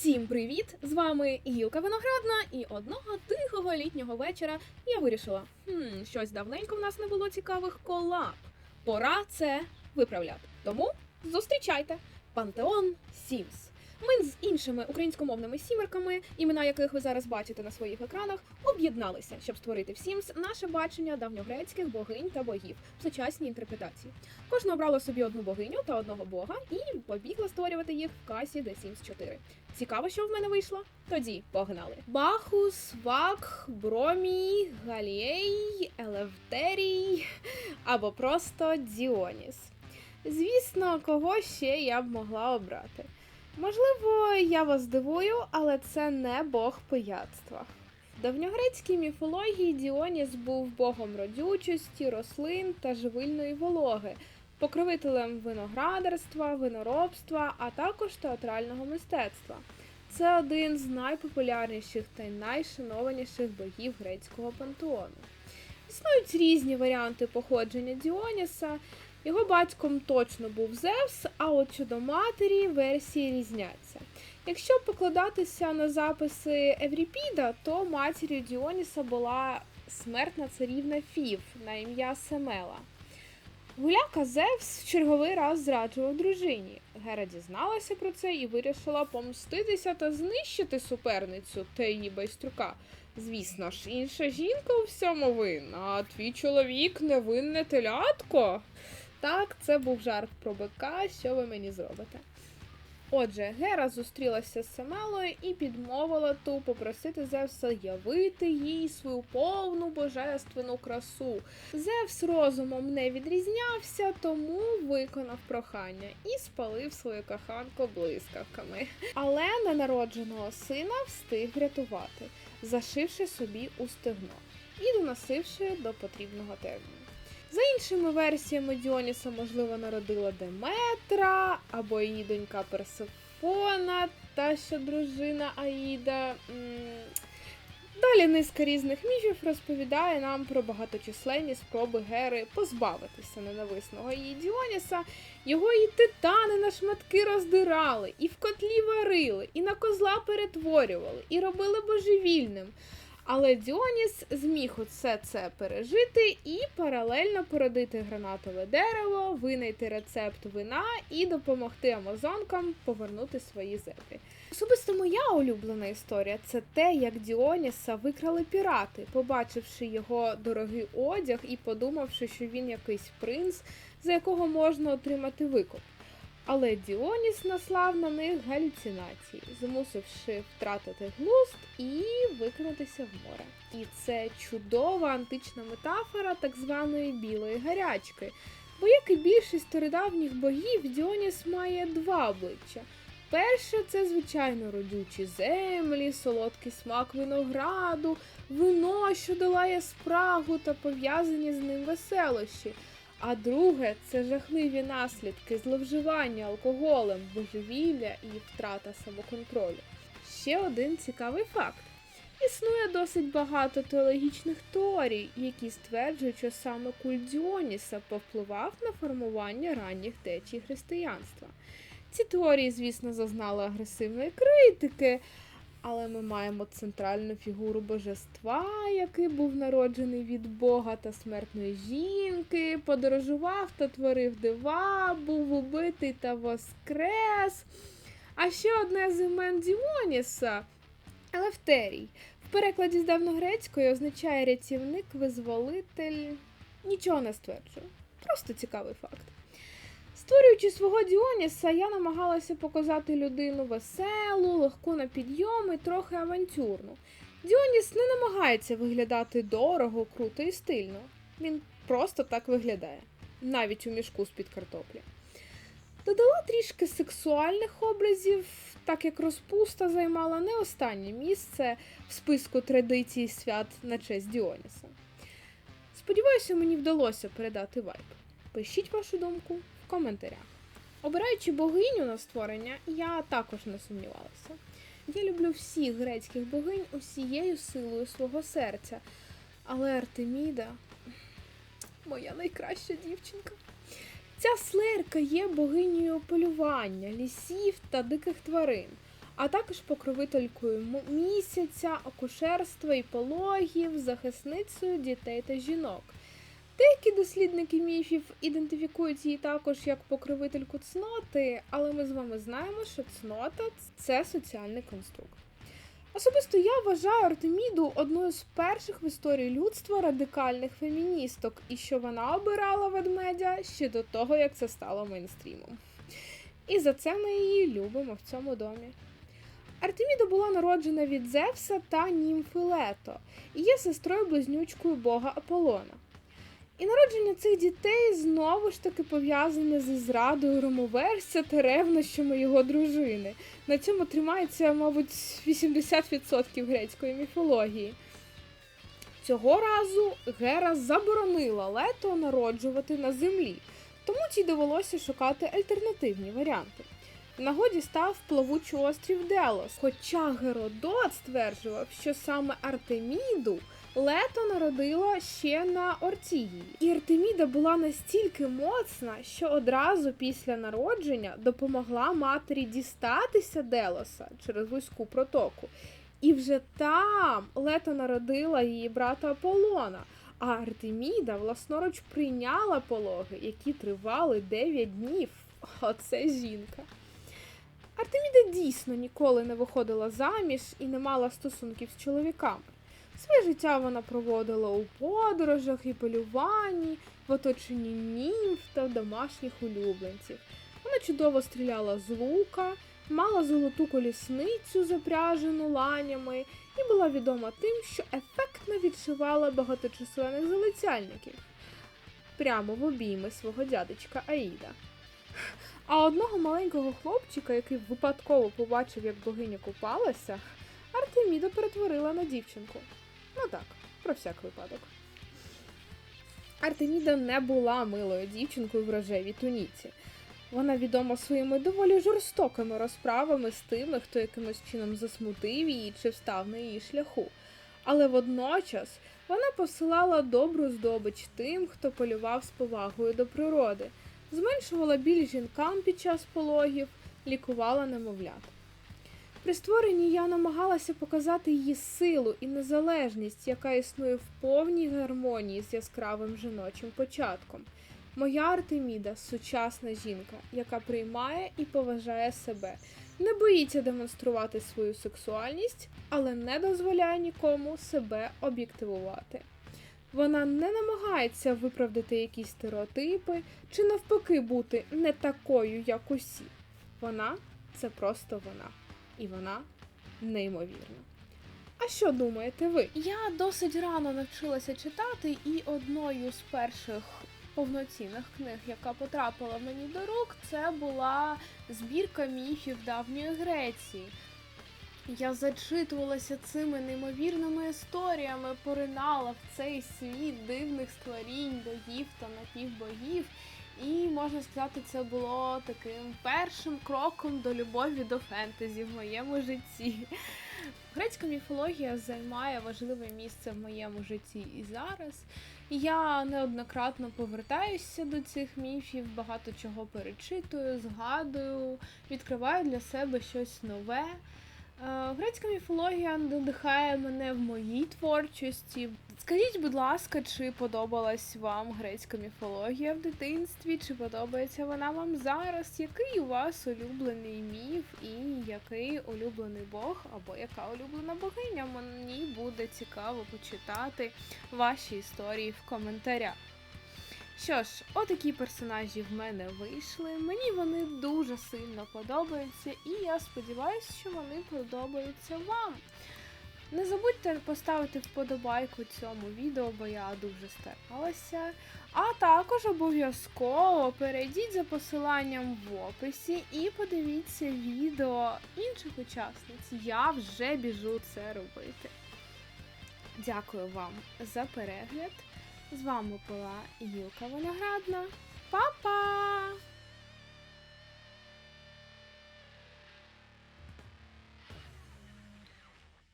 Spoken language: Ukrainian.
Усім привіт! З вами Гілка Виноградна, і одного тихого літнього вечора я вирішила: хм, щось давненько в нас не було цікавих колаб. Пора це виправляти. Тому зустрічайте Пантеон Сімс. Ми з іншими українськомовними сімерками, імена яких ви зараз бачите на своїх екранах, об'єдналися, щоб створити в Sims наше бачення давньогрецьких богинь та богів в сучасній інтерпретації. Кожна обрала собі одну богиню та одного бога і побігла створювати їх в касі The Sims 4. Цікаво, що в мене вийшло? Тоді погнали. Бахус, Вак, Бромій, Галіей, Елевтерій або просто Діоніс. Звісно, кого ще я б могла обрати. Можливо, я вас здивую, але це не бог пияцтва. В давньогрецькій міфології Діоніс був богом родючості, рослин та живильної вологи, покровителем виноградарства, виноробства, а також театрального мистецтва. Це один з найпопулярніших та найшанованіших богів грецького пантеону. Існують різні варіанти походження Діоніса. Його батьком точно був Зевс, а от щодо матері версії різняться. Якщо покладатися на записи Евріпіда, то матір'ю Діоніса була смертна царівна Фів на ім'я Семела. Гуляка Зевс в черговий раз зраджував дружині. Гера дізналася про це і вирішила помститися та знищити суперницю та її байстрюка. Звісно ж, інша жінка у всьому винна, а твій чоловік невинне телятко. Так, це був жарт про бика, що ви мені зробите. Отже, Гера зустрілася з Семелою і підмовила ту попросити Зевса явити їй свою повну божественну красу. Зевс розумом не відрізнявся, тому виконав прохання і спалив свою коханку блискавками. Але ненародженого сина встиг врятувати, зашивши собі у стегно і доносивши до потрібного терміну. За іншими версіями Діоніса, можливо, народила Деметра або її донька Персефона, та що дружина Аїда. Далі низка різних міфів розповідає нам про багаточисленні спроби Гери позбавитися ненависного її Діоніса. Його і титани на шматки роздирали, і в котлі варили, і на козла перетворювали, і робили божевільним. Але Діоніс зміг усе це пережити і паралельно породити гранатове дерево, винайти рецепт вина і допомогти амазонкам повернути свої землі. Особисто моя улюблена історія це те, як Діоніса викрали пірати, побачивши його дорогий одяг і подумавши, що він якийсь принц, за якого можна отримати викуп. Але Діоніс наслав на них галюцинації, змусивши втратити глузд і викинутися в море. І це чудова антична метафора так званої білої гарячки. Бо, як і більшість стародавніх богів, Діоніс має два обличчя. Перше це, звичайно, родючі землі, солодкий смак винограду, вино, що долає спрагу та пов'язані з ним веселощі. А друге це жахливі наслідки зловживання алкоголем, божевілля і втрата самоконтролю. Ще один цікавий факт. Існує досить багато теологічних теорій, які стверджують, що саме культ Діоніса повпливав на формування ранніх течій християнства. Ці теорії, звісно, зазнали агресивної критики, але ми маємо центральну фігуру божества, який був народжений від Бога та смертної жінки, подорожував та творив дива, був убитий та воскрес. А ще одне з імен Діоніса Елефтерій. В перекладі з давногрецької означає рятівник, визволитель. Нічого не стверджую. Просто цікавий факт. Створюючи свого Діоніса, я намагалася показати людину веселу, легку на підйом і трохи авантюрну. Діоніс не намагається виглядати дорого, круто і стильно. Він просто так виглядає, навіть у мішку з-під картоплі. Додала трішки сексуальних образів, так як розпуста займала не останнє місце в списку традицій свят на честь Діоніса. Сподіваюся, мені вдалося передати вайб. Пишіть вашу думку коментарях. Обираючи богиню на створення, я також не сумнівалася. Я люблю всіх грецьких богинь усією силою свого серця, але Артеміда моя найкраща дівчинка. Ця слерка є богинею полювання, лісів та диких тварин. а також покровителькою місяця, акушерства і пологів, захисницею дітей та жінок. Деякі дослідники міфів ідентифікують її також як покровительку цноти, але ми з вами знаємо, що цнота це соціальний конструкт. Особисто я вважаю Артеміду одною з перших в історії людства радикальних феміністок, і що вона обирала ведмедя ще до того, як це стало мейнстрімом. І за це ми її любимо в цьому домі. Артеміда була народжена від Зевса та Німфи Лето і є сестрою близнючкою бога Аполлона. І народження цих дітей знову ж таки пов'язане зі зрадою ромоверця та ревнощами його дружини. На цьому тримається, мабуть, 80% грецької міфології. Цього разу Гера заборонила лето народжувати на землі, тому тій довелося шукати альтернативні варіанти. В нагоді став плавучий острів Делос, хоча Геродот стверджував, що саме Артеміду Лето народила ще на Ортігії. І Артеміда була настільки моцна, що одразу після народження допомогла матері дістатися Делоса через вузьку протоку. І вже там Лето народила її брата Аполлона. А Артеміда власноруч прийняла пологи, які тривали 9 днів. Оце жінка. Артеміда дійсно ніколи не виходила заміж і не мала стосунків з чоловіками. Своє життя вона проводила у подорожах і полюванні, в оточенні німф та домашніх улюбленців. Вона чудово стріляла з лука, мала золоту колісницю, запряжену ланями, і була відома тим, що ефектно відшивала багаточисленних залицяльників прямо в обійми свого дядечка Аїда. А одного маленького хлопчика, який випадково побачив, як богиня купалася, Артеміда перетворила на дівчинку. Ну так, про всяк випадок. Артеміда не була милою дівчинкою в рожевій туніці. Вона відома своїми доволі жорстокими розправами з тими, хто якимось чином засмутив її чи встав на її шляху. Але водночас вона посилала добру здобич тим, хто полював з повагою до природи, зменшувала біль жінкам під час пологів, лікувала немовлят. При створенні я намагалася показати її силу і незалежність, яка існує в повній гармонії з яскравим жіночим початком. Моя Артеміда сучасна жінка, яка приймає і поважає себе, не боїться демонструвати свою сексуальність, але не дозволяє нікому себе об'єктивувати. Вона не намагається виправдати якісь стереотипи чи навпаки бути не такою, як усі. Вона це просто вона і вона неймовірна. А що думаєте ви? Я досить рано навчилася читати, і одною з перших повноцінних книг, яка потрапила мені до рук, це була збірка міфів давньої Греції. Я зачитувалася цими неймовірними історіями, поринала в цей світ дивних створінь, богів та напівбогів. І можна сказати, це було таким першим кроком до любові до фентезі в моєму житті. Грецька міфологія займає важливе місце в моєму житті і зараз. Я неоднократно повертаюся до цих міфів, багато чого перечитую, згадую, відкриваю для себе щось нове. Е, Грецька міфологія надихає мене в моїй творчості. Скажіть, будь ласка, чи подобалась вам грецька міфологія в дитинстві? Чи подобається вона вам зараз? Який у вас улюблений міф і який улюблений Бог або яка улюблена богиня? Мені буде цікаво почитати ваші історії в коментарях. Що ж, отакі персонажі в мене вийшли. Мені вони дуже сильно подобаються, і я сподіваюся, що вони подобаються вам. Не забудьте поставити вподобайку цьому відео, бо я дуже старалася. А також обов'язково перейдіть за посиланням в описі і подивіться відео інших учасниць. Я вже біжу це робити. Дякую вам за перегляд. З вами була Юлка Виноградна. Па-па!